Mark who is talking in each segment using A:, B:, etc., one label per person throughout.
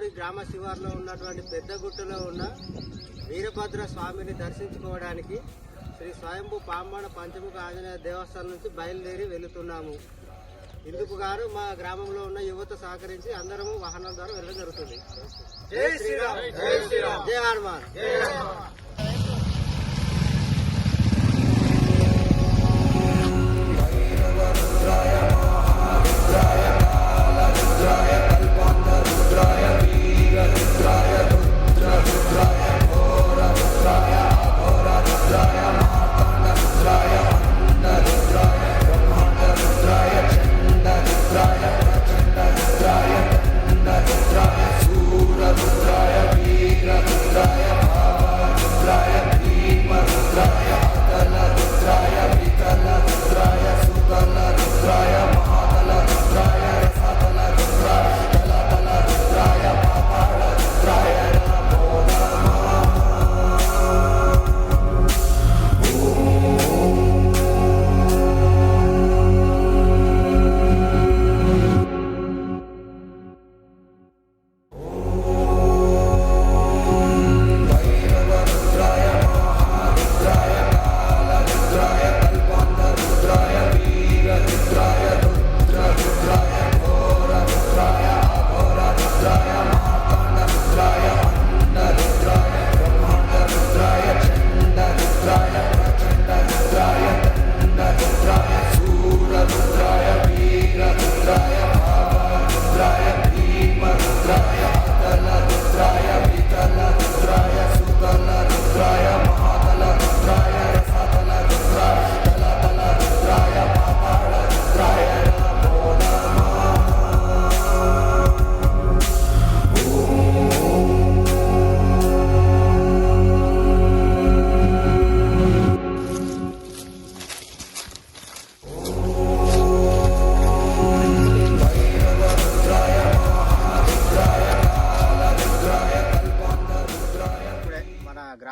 A: పామడి గ్రామ శివార్లో ఉన్నటువంటి పెద్ద గుట్టలో ఉన్న వీరభద్ర స్వామిని దర్శించుకోవడానికి శ్రీ స్వయంభు పాంబాణ పంచముఖ ఆంజనేయ దేవస్థానం నుంచి బయలుదేరి వెళుతున్నాము. ఇందుకు గాను మా గ్రామంలో ఉన్న యువత సహకరించి అందరము వాహనాల ద్వారా వెళ్ళడం జరుగుతుంది. జై శ్రీరామ్ జై హనుమాన్.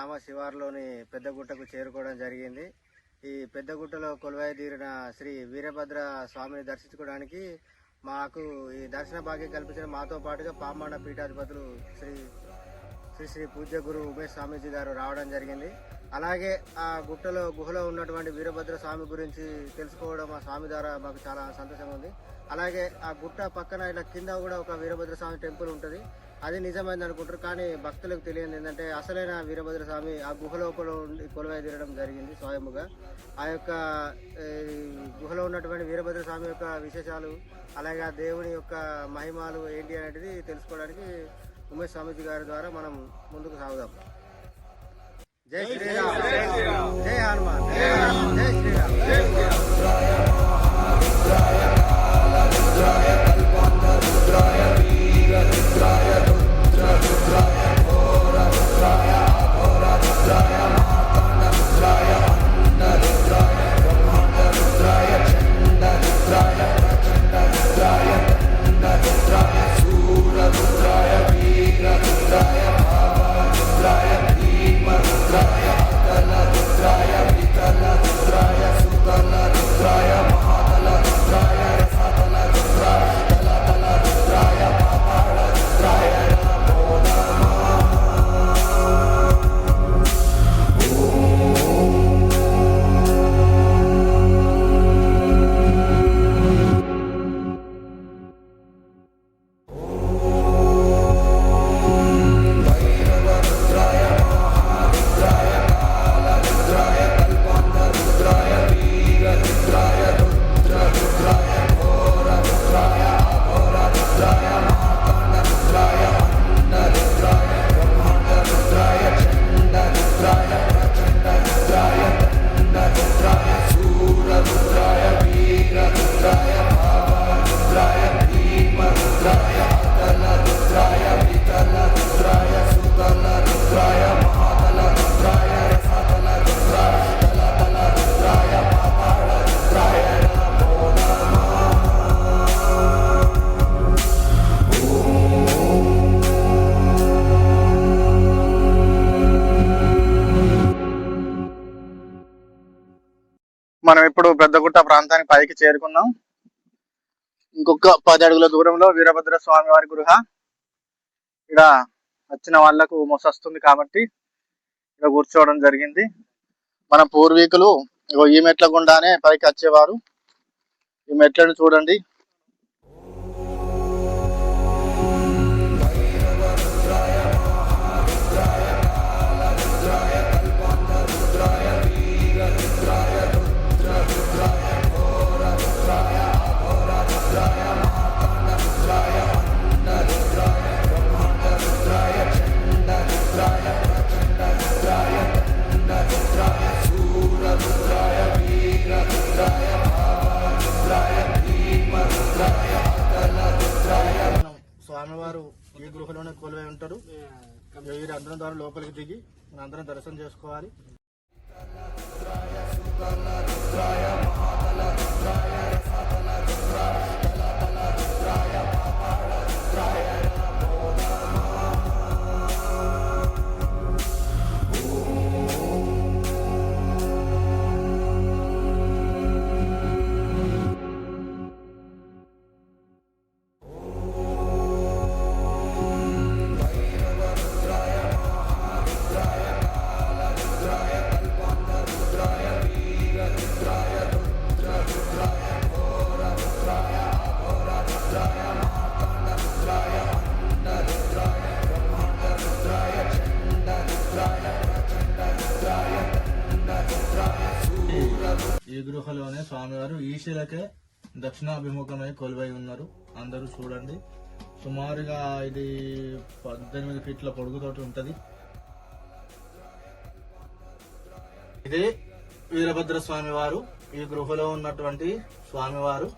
A: గ్రామ శివారులోని పెద్దగుట్టకు చేరుకోవడం జరిగింది. ఈ పెద్దగుట్టలో కొలువై తీరిన శ్రీ వీరభద్ర స్వామిని దర్శించుకోవడానికి మాకు ఈ దర్శన భాగ్యం కల్పించిన మాతో పాటుగా పామాండ పీఠాధిపతులు శ్రీ శ్రీ శ్రీ పూజ్య గురు ఉమేష్ స్వామీజీ గారు రావడం జరిగింది. అలాగే ఆ గుట్టలో గుహలో ఉన్నటువంటి వీరభద్ర స్వామి గురించి తెలుసుకోవడం ఆ స్వామి ద్వారా మాకు చాలా సంతోషంగా ఉంది. అలాగే ఆ గుట్ట పక్కన ఇలా కింద కూడా ఒక వీరభద్ర స్వామి టెంపుల్ ఉంటుంది. అది నిజమైంది అనుకుంటారు. కానీ భక్తులకు తెలియదు ఏంటంటే అసలైన వీరభద్ర స్వామి ఆ గుహ లోపల ఉండి కొలువై తీరడం జరిగింది స్వయముగా ఆ యొక్క గుహలో ఉన్నటువంటి వీరభద్ర స్వామి యొక్క విశేషాలు అలాగే ఆ దేవుని యొక్క మహిమాలు ఏంటి అనేది తెలుసుకోవడానికి ఉమేష్ స్వామీజీ గారి ద్వారా మనం ముందుకు సాగుదాం. జై శ్రీరామ్. జై హనుమాన్. జై శ్రీరామ్.
B: మనం ఇప్పుడు పెద్దగుట్ట ప్రాంతానికి పైకి చేరుకున్నాం. ఇంకొక పది అడుగుల దూరంలో వీరభద్ర స్వామి వారి గృహ. ఇక్కడ వచ్చిన వాళ్ళకు మొసస్తుంది కాబట్టి ఇక్కడ కూర్చోవడం జరిగింది. మన పూర్వీకులు ఈ మెట్ల గుండానే పైకి వచ్చేవారు. ఈ మెట్లను చూడండి.
C: లోపలికి దిగి మనందరం దర్శనం చేసుకోవాలి. ఈ గృహలోనే స్వామివారు ఈశలకే దక్షిణాభిముఖమై కొలువై ఉన్నారు. అందరూ చూడండి. సుమారుగా ఇది పద్దెనిమిది ఫీట్ల పొడుగుతోటి ఉంటుంది. ఇది వీరభద్ర స్వామి వారు ఈ గృహలో ఉన్నటువంటి స్వామివారు.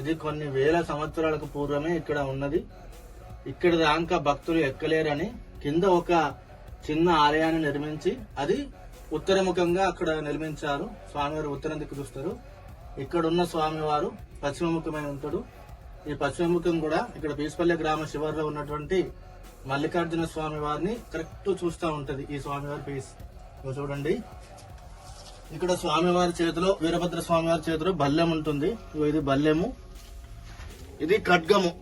C: ఇది కొన్ని వేల సంవత్సరాలకు పూర్వమే ఇక్కడ ఉన్నది. ఇక్కడ దాకా భక్తులు ఎక్కలేరని కింద ఒక చిన్న ఆలయాన్ని నిర్మించి అది ఉత్తరముఖంగా అక్కడ నిర్మించారు స్వామివారు ఉత్తరం దిక్కు చూస్తారు. ఇక్కడ ఉన్న స్వామివారు పశ్చిమముఖమైన ఉంటాడు. ఈ పశ్చిమముఖం కూడా ఇక్కడ పీసుపల్లె గ్రామ శివారులో ఉన్నటువంటి మల్లికార్జున స్వామి వారిని కరెక్ట్ చూస్తూ ఉంటుంది. ఈ స్వామివారి పీస్ చూడండి. ఇక్కడ స్వామివారి చేతిలో వీరభద్ర స్వామివారి చేతిలో బల్లెం ఉంటుంది. ఇది బల్లెము. ఇది ఖడ్గము.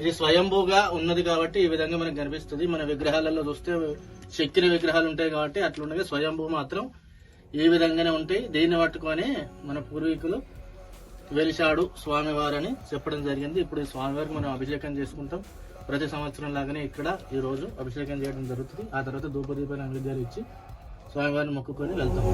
C: ఇది స్వయంభూగా ఉన్నది కాబట్టి ఈ విధంగా మనకు కనిపిస్తుంది. మన విగ్రహాలలో చూస్తే శక్తిని విగ్రహాలు ఉంటాయి కాబట్టి అట్లుండగా స్వయంభూ మాత్రం ఈ విధంగానే ఉంటాయి. దీన్ని పట్టుకొని మన పూర్వీకులు వెలిశాడు స్వామివారని చెప్పడం జరిగింది. ఇప్పుడు ఈ స్వామివారికి మనం అభిషేకం చేసుకుంటాం. ప్రతి సంవత్సరం లాగానే ఇక్కడ ఈ రోజు అభిషేకం చేయడం జరుగుతుంది. ఆ తర్వాత ధూపదీపాల నైవేద్యాలు ఇచ్చి స్వామివారిని మొక్కుకొని వెళ్తాం.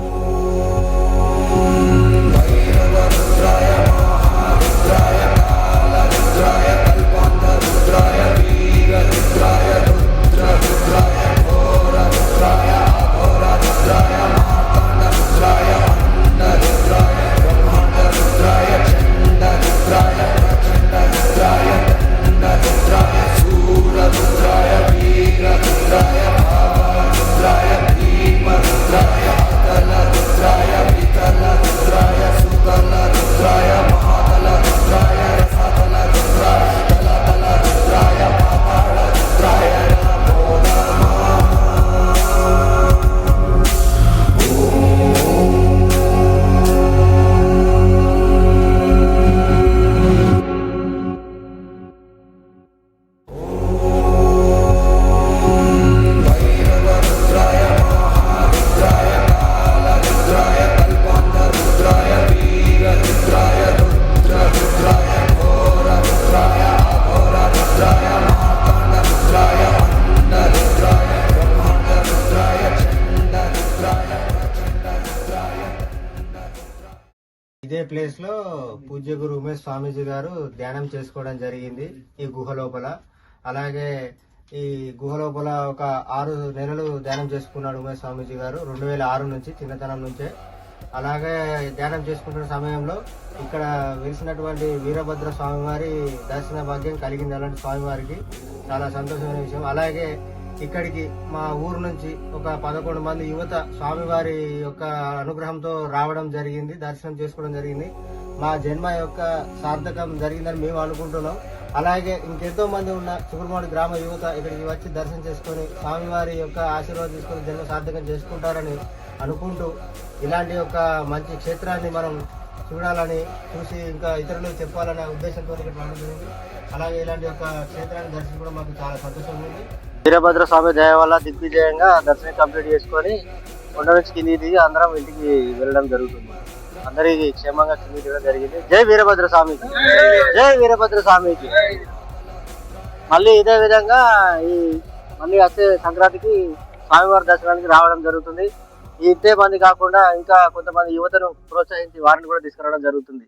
A: ఇదే ప్లేస్లో పూజ్య గురు ఉమేష్ స్వామీజీ గారు ధ్యానం చేసుకోవడం జరిగింది ఈ గుహ లోపల. అలాగే ఈ గుహ లోపల ఒక ఆరు నెలలు ధ్యానం చేసుకున్నాడు ఉమేష్ స్వామీజీ గారు రెండు వేల ఆరు నుంచి చిన్నతనం నుంచే. అలాగే ధ్యానం చేసుకుంటున్న సమయంలో ఇక్కడ వెలిసినటువంటి వీరభద్ర స్వామివారి దర్శన భాగ్యం కలిగింది అలాంటి స్వామివారికి. చాలా సంతోషమైన విషయం. అలాగే ఇక్కడికి మా ఊరు నుంచి ఒక పదకొండు మంది యువత స్వామివారి యొక్క అనుగ్రహంతో రావడం జరిగింది దర్శనం చేసుకోవడం జరిగింది. మా జన్మ యొక్క సార్థకం జరిగిందని మేము అనుకుంటున్నాం. అలాగే ఇంకెంతో మంది ఉన్న చుకురుమాడి గ్రామ యువత ఇక్కడికి వచ్చి దర్శనం చేసుకొని స్వామివారి యొక్క ఆశీర్వాదం తీసుకొని జన్మ సార్థకం చేసుకుంటారని అనుకుంటూ ఇలాంటి ఒక మంచి క్షేత్రాన్ని మనం చూడాలని చూసి ఇంకా ఇతరులకు చెప్పాలనే ఉద్దేశంతో ఇక్కడ రావడం జరిగింది. అలాగే ఇలాంటి యొక్క క్షేత్రాన్ని దర్శించడం మాకు చాలా సంతోషంగా ఉంది. వీరభద్ర స్వామి దయ వల్ల దిగ్విజయంగా దర్శనం కంప్లీట్ చేసుకొని కొండ నుంచి కింది దిగి అందరం ఇంటికి వెళ్ళడం జరుగుతుంది. అందరికి క్షేమంగా కింది దిగడం జరిగింది. జై వీరభద్ర స్వామికి జై వీరభద్ర స్వామికి మళ్ళీ ఇదే విధంగా ఈ మళ్ళీ వచ్చే సంక్రాంతికి స్వామివారి దర్శనానికి రావడం జరుగుతుంది. ఇంతే మంది కాకుండా ఇంకా కొంతమంది యువతను ప్రోత్సహించి వారిని కూడా తీసుకురావడం జరుగుతుంది.